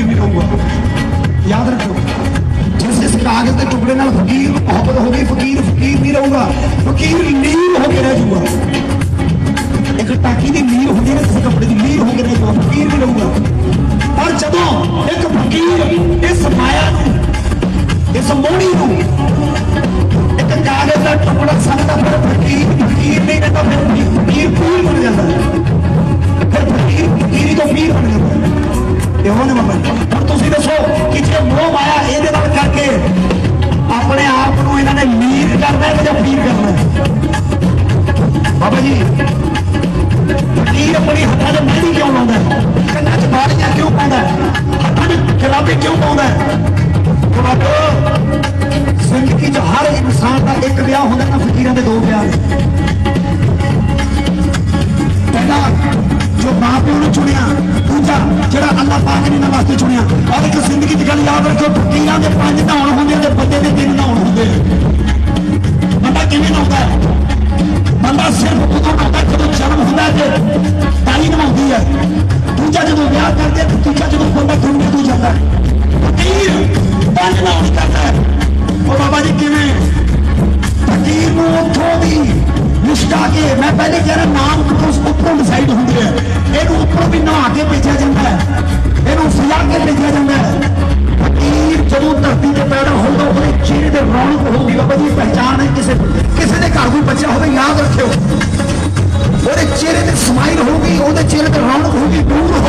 ਫਕੀਰ ਨਹੀਂ ਰਹੂਗਾ ਯਾਦ ਰੱਖੋ ਜਿਸ ਇਸ ਕਾਗਜ਼ ਦੇ ਟੁਕੜੇ ਨਾਲ ਫਕੀਰ ਮੁਹੱਬਤ ਹੋ ਗਈ, ਫਕੀਰ ਫਕੀਰ ਨਹੀਂ ਰਹੂਗਾ। ਫਕੀਰ ਲੀਰ ਹੋ ਕੇ ਰਹਿ ਜਾਊਗਾ। ਇੱਕ ਟਾਕੀ ਦੀ ਲੀਰ ਹੁੰਦੀ ਹੈ ਕਿਸੇ ਕੱਪੜੇ ਦੀ ਲੀਰ ਹੋ ਕੇ ਰਹਿ ਜਾਊਗਾ, ਫਕੀਰ ਨਹੀਂ ਰਹੂਗਾ। ਪਰ ਜਦੋਂ ਇੱਕ ਫਕੀਰ ਇਸ ਮਾਇਆ ਨੂੰ, ਇਸ ਮੋੜੀ ਨੂੰ ਹੈ। ਇਹ ਹੋਣੇ ਮਮਾ ਹੁਣ ਤੁਸੀਂ ਦੱਸੋ ਕਿ ਜੇ ਮੋਹ ਮਾਇਆ ਇਹਦੇ ਨਾਲ ਕਰਕੇ ਆਪਣੇ ਆਪ ਨੂੰ ਇਹਨਾਂ ਨੇ ਲੀਰ ਕਰਨਾ ਹੈ ਜਾਂ ਪੀਰ ਕਰਨਾ ਬਾਬਾ ਜੀ ਫਕੀਰ ਆਪਣੀ ਹੱਥਾਂ 'ਚ ਮਹਿੰਦੀ ਕਿਉਂ ਲਾਉਂਦਾ ਕੰਨਾਂ 'ਚ ਬਾਲੀਆਂ ਕਿਉਂ ਪਾਉਂਦਾ ਜਿਹੜਾ ਨੇ ਇਹਨਾਂ ਵਾਸਤੇ ਚੁਣਿਆ। ਔਰ ਇੱਕ ਜ਼ਿੰਦਗੀ ਦੀ ਗੱਲ ਯਾਦ ਰੱਖੋ ਫਕੀਰਾਂ ਦੇ ਪੰਜ ਨਹਾਉਣ ਹੁੰਦੇ ਤੇ ਬੰਦੇ ਦੇ ਤਿੰਨ ਨਹਾਉਣ ਹੁੰਦੇ। ਬੰਦਾ ਕਿਵੇਂ ਨਹਾਉਂਦਾ ਬੰਦਾ ਸਿਰਫ ਉਦੋਂ ਨਹਾਉਂਦਾ ਜਦੋਂ ਜਨਮ ਹੁੰਦਾ ਤੇ ਤਾਈ ਨਹਾਉਂਦੀ ਹੈ। ਦੂਜਾ ਜਦੋਂ ਵਿਆਹ ਕਰਦੇ, ਤੇ ਤੀਜਾ ਜਦੋਂ ਬੰਦਾ ਦੁਨੀਆ ਤੋਂ ਜਾਂਦਾ ਫਕੀਰ ਪੰਜ ਨਹਾਉਣ ਕਰਦਾ ਹੈ। ਉਹ ਬਾਬਾ ਜੀ ਕਿਵੇਂ? ਫਕੀਰ ਨੂੰ ਉੱਥੋਂ ਦੀ ਮੁਸਕਾ ਕੇ, ਮੈਂ ਪਹਿਲੇ ਕਹਿ ਰਿਹਾ ਨਾਮ ਉਸ ਉੱਪਰੋਂ ਡਿਸਾਈਡ ਹੁੰਦੇ ਹੈ। ਇਹਨੂੰ ਉੱਪਰੋਂ ਵੀ ਨਹਾ ਕੇ ਭੇਜਿਆ ਜਾਂਦਾ ਹੈ। ਚਿਹਰੇ ਹੋਊਗੀ ਬਾਬਾ ਜੀ ਪਹਿਚਾਨ ਹੈ ਕਿਸੇ ਕਿਸੇ ਦੇ ਘਰ ਕੋਈ ਬੱਚਾ ਹੋਵੇ, ਯਾਦ ਰੱਖਿਓ। ਉਹਦੇ ਚਿਹਰੇ ਤੇ ਸਮਾਈਲ ਹੋਊਗੀ, ਉਹਦੇ ਚਿਹਰੇ ਤੇ ਰੌਣਕ ਹੋਊਗੀ, ਦੂਰ